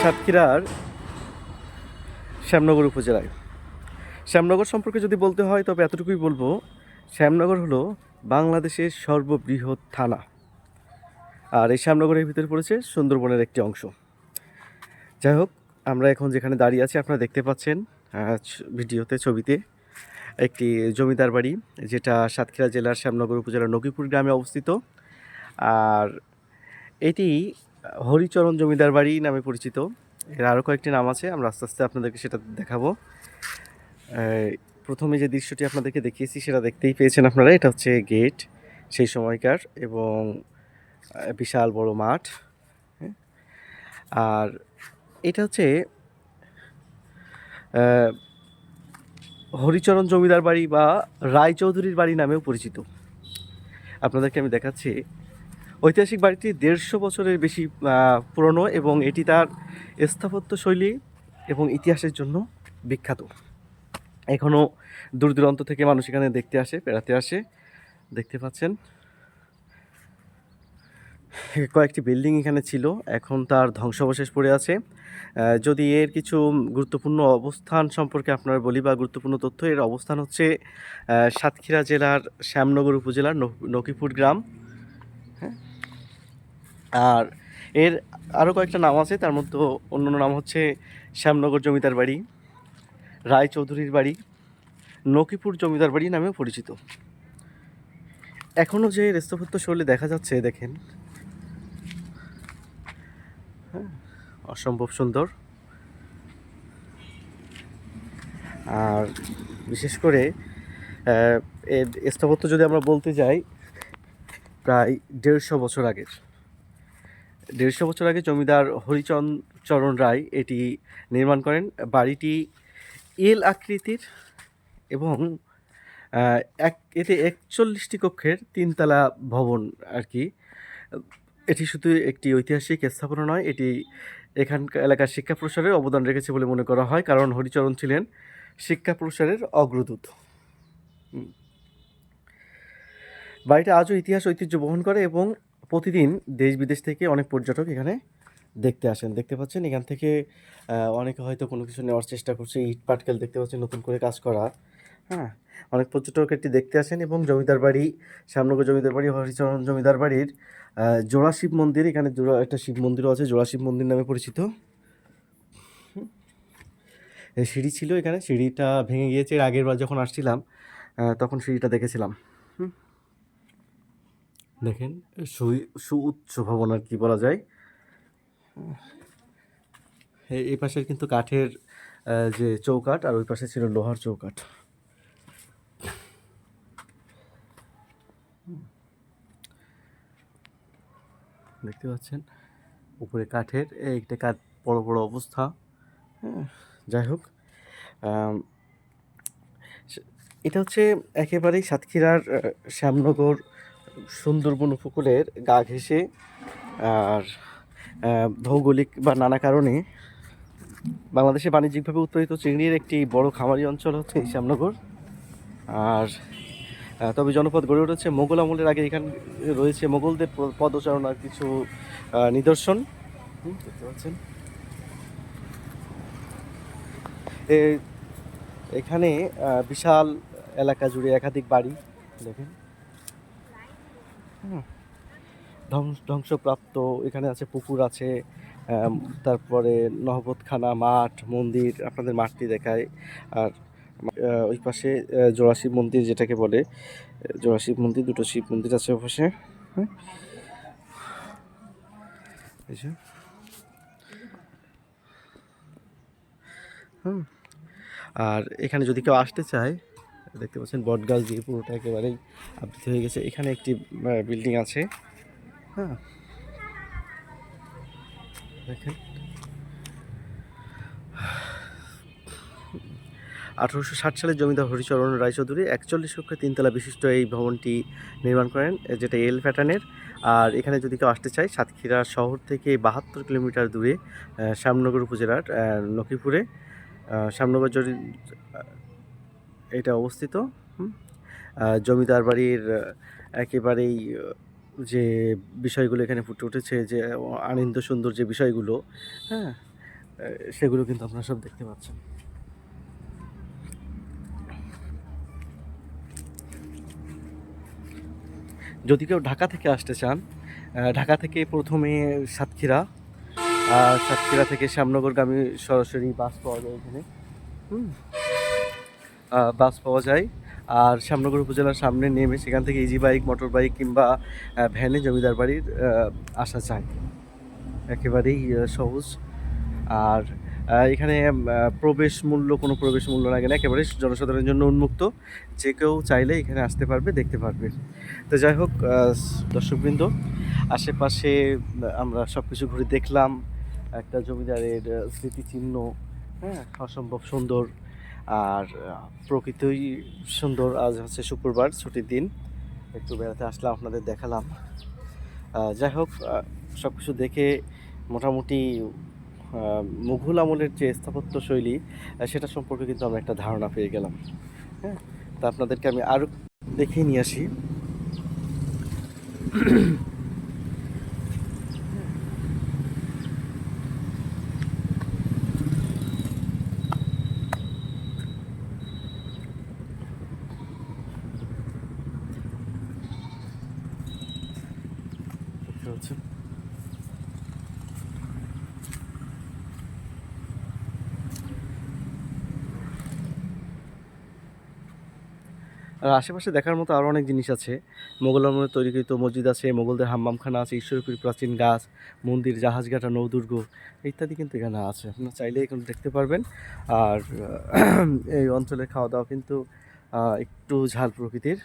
সাতক্ষীরার শ্যামনগর উপজেলায়। শ্যামনগর সম্পর্কে যদি বলতে হয়, তবে এতটুকুই বলব, শ্যামনগর হলো বাংলাদেশের সর্ববৃহৎ থানা। আর এই শ্যামনগরের ভিতরে পড়েছে সুন্দরবনের একটি অংশ। যাই হোক, আমরা এখন যেখানে দাঁড়িয়ে আছি, আপনারা দেখতে পাচ্ছেন ভিডিওতে, ছবিতে একটি জমিদার বাড়ি, যেটা সাতক্ষীরা জেলার শ্যামনগর উপজেলার নকিপুর গ্রামে অবস্থিত। আর এটি হরিচরণ জমিদার বাড়ি নামে পরিচিত। এর আরও কয়েকটি নাম আছে, আমরা আস্তে আস্তে আপনাদেরকে সেটা দেখাবো। প্রথমে যে দৃশ্যটি আপনাদেরকে দেখিয়েছি, সেটা দেখতেই পেয়েছেন আপনারা, এটা হচ্ছে গেট সেই সময়কার এবং বিশাল বড় মাঠ। হ্যাঁ। আর এটা হচ্ছে হরিচরণ জমিদার বাড়ি বা রায়চৌধুরীর বাড়ি নামেও পরিচিত। আপনাদেরকে আমি দেখাচ্ছি ঐতিহাসিক বাড়িটি দেড়শো বছরের বেশি পুরনো এবং এটি তার স্থাপত্য শৈলী এবং ইতিহাসের জন্য বিখ্যাত। এখনও দূর দূরান্ত থেকে মানুষ এখানে দেখতে আসে, বেড়াতে আসে। দেখতে পাচ্ছেন, কয়েকটি বিল্ডিং এখানে ছিল, এখন তার ধ্বংসাবশেষ পড়ে আছে। যদি এর কিছু গুরুত্বপূর্ণ অবস্থান সম্পর্কে আপনার বলি বা গুরুত্বপূর্ণ তথ্য, এর অবস্থান হচ্ছে সাতক্ষীরা জেলার শ্যামনগর উপজেলার নক- নকিপুর গ্রাম। আর এর আরও কয়েকটা নাম আছে তার মধ্যে অন্যান্য নাম হচ্ছে শ্যামনগর জমিদার বাড়ি রায় চৌধুরীর বাড়ি নকিপুর জমিদার বাড়ি নামেও পরিচিত। এখনও যে স্থাপত্য শৈলী দেখা যাচ্ছে দেখেন। হ্যাঁ, অসম্ভব সুন্দর। আর বিশেষ করে এর স্থাপত্য যদি আমরা বলতে যাই প্রায় দেড়শো বছর আগের। দেড়শো বছর আগে জমিদার হরিচন্দ চরণ রায় এটি নির্মাণ করেন। বাড়িটি এল আকৃতির এবং এক, এতে একচল্লিশটি কক্ষের তিনতলা ভবন আর কি। এটি শুধু একটি ঐতিহাসিক স্থাপনা নয়, এটি এখানকার এলাকার শিক্ষা প্রসারের অবদান রেখেছে বলে মনে করা হয়, কারণ হরিচরণ ছিলেন শিক্ষা প্রসারের অগ্রদূত। বাড়িটা আজও ইতিহাস ঐতিহ্য বহন করে এবং প্রতিদিন দেশ বিদেশ থেকে অনেক পর্যটক এখানে দেখতে আসেন। দেখতে পাচ্ছেন এখান থেকে অনেকে হয়তো কোনো কিছু নেওয়ার চেষ্টা করছে, ইট পাটকেল দেখতে পাচ্ছেন নতুন করে কাজ করা। হ্যাঁ অনেক পর্যটক এটি দেখতে আসেন এবং জমিদার বাড়ি, শ্যামনগর জমিদার বাড়ি, হরিচরণ জমিদার বাড়ির জোড়া শিব মন্দির, এখানে জোড়া একটা শিব মন্দিরও আছে জোড়া শিব মন্দির নামে পরিচিত। সিঁড়ি ছিল এখানে, সিঁড়িটা ভেঙে গিয়েছে আগের বার যখন আসছিলাম তখন সিঁড়িটা দেখেছিলাম। দেখেন, সু- সুউচ্চ ভবন আর কি বলা যায়? এই পাশের কিন্তু কাঠের যে চৌকাঠ, আর ওই পাশে ছিল লোহার চৌকাঠ। দেখতে পাচ্ছেন, উপরে কাঠের এইটা কাঠ বড় বড় অবস্থা। হ্যাঁ যাই হোক এটা হচ্ছে একেবারেই সাতক্ষীরার শ্যামনগর সুন্দরবন উপকূলের গা ঘেঁষে আর ভৌগোলিক বা নানা কারণে বাংলাদেশে বাণিজ্যিকভাবে উৎপাদিত চিংড়ির একটি বড় খামারি অঞ্চল হচ্ছে শ্যামনগর আর তবে জনপদ গড়ে উঠেছে মোগল আমলের আগে এখানে রয়েছে মোগলদের পদচারণার কিছু নিদর্শন। দেখতে পাচ্ছেন। এখানে বিশাল এলাকা জুড়ে একাধিক বাড়ি, দেখেন। ধ্বংসপ্রাপ্ত, এখানে আছে পুকুর আছে তারপরে নহবতখানা মাঠ, মন্দির, আপনাদের মাঠটি দেখায়। আর ওই পাশে জোড়াশিব মন্দির যেটাকে বলে জোড়াশিব মন্দির, দুটো শিব মন্দির আছে ওপাশে হ্যাঁ। আর এখানে যদি কেউ আসতে চায় দেখতে পাচ্ছেন বটগাছ দিয়ে পুরোটা একেবারেই আবৃত হয়ে গেছে। এখানে একটি বিল্ডিং আছে। হ্যাঁ। দেখেন। আঠারোশো ষাট সালে জমিদার হরিচরণ রায়চৌধুরী একচল্লিশ কক্ষে তিনতলা বিশিষ্ট এই ভবনটি নির্মাণ করেন যেটা এল প্যাটার্নের। আর এখানে যদি কেউ আসতে চায়, সাতক্ষীরা শহর থেকে বাহাত্তর কিলোমিটার দূরে শ্যামনগর উপজেলার লক্ষ্মীপুরে শ্যামনগর জরি এটা অবস্থিত জমিদার বাড়ির একেবারেই যে বিষয়গুলো এখানে ফুটে উঠেছে, যে আনন্দ সুন্দর যে বিষয়গুলো হ্যাঁ? সেগুলো কিন্তু আপনারা সব দেখতে পাচ্ছেন। যদি কেউ ঢাকা থেকে আসতে চান ঢাকা থেকে প্রথমে সাতক্ষীরা সাতক্ষীরা থেকে শ্যামনগরগামী সরাসরি বাস পাওয়া যায় এখানে, হুম? বাস পাওয়া যায়। আর শ্যামনগর উপজেলার সামনে নেমে সেখান থেকে ইজি বাইক মোটর বাইক কিংবা ভ্যানে জমিদার বাড়ির আসা যায়। একেবারেই সহজ। আর এখানে প্রবেশ মূল্য, কোনো প্রবেশ মূল্য লাগে না। একেবারে জনসাধারণের জন্য উন্মুক্ত। যে কেউ চাইলে এখানে আসতে পারবে, দেখতে পারবে। তো যাই হোক দর্শকবৃন্দ, আশেপাশে আমরা সব কিছু ঘুরে দেখলাম। একটা জমিদারের স্মৃতিচিহ্ন হ্যাঁ অসম্ভব সুন্দর। আর প্রকৃতই সুন্দর। আজ হচ্ছে শুক্রবার, ছুটির দিন। একটু বেড়াতে আসলাম, আপনাদের দেখালাম। যাই হোক সব কিছু দেখে মোটামুটি মুঘল আমলের যে স্থাপত্য শৈলী সেটা সম্পর্কে কিন্তু আমরা একটা ধারণা পেয়ে গেলাম। হ্যাঁ? তা আপনাদেরকে আমি আরও দেখে নিয়ে আসি। পাচ্ছেন আর আশেপাশে দেখার মতো আরও অনেক জিনিস আছে। মোগল আমলে তৈরিকৃত মসজিদ আছে, মোগলদের হাম্মামখানা আছে ঈশ্বরপুরী প্রাচীন গাছ, মন্দির, জাহাজঘাটা, নৌদুর্গ ইত্যাদি কিন্তু এখানে আছে। আপনারা চাইলে এখানে দেখতে পারবেন। আর এই অঞ্চলের খাওয়া দাওয়া কিন্তু একটু ঝাল প্রকৃতির।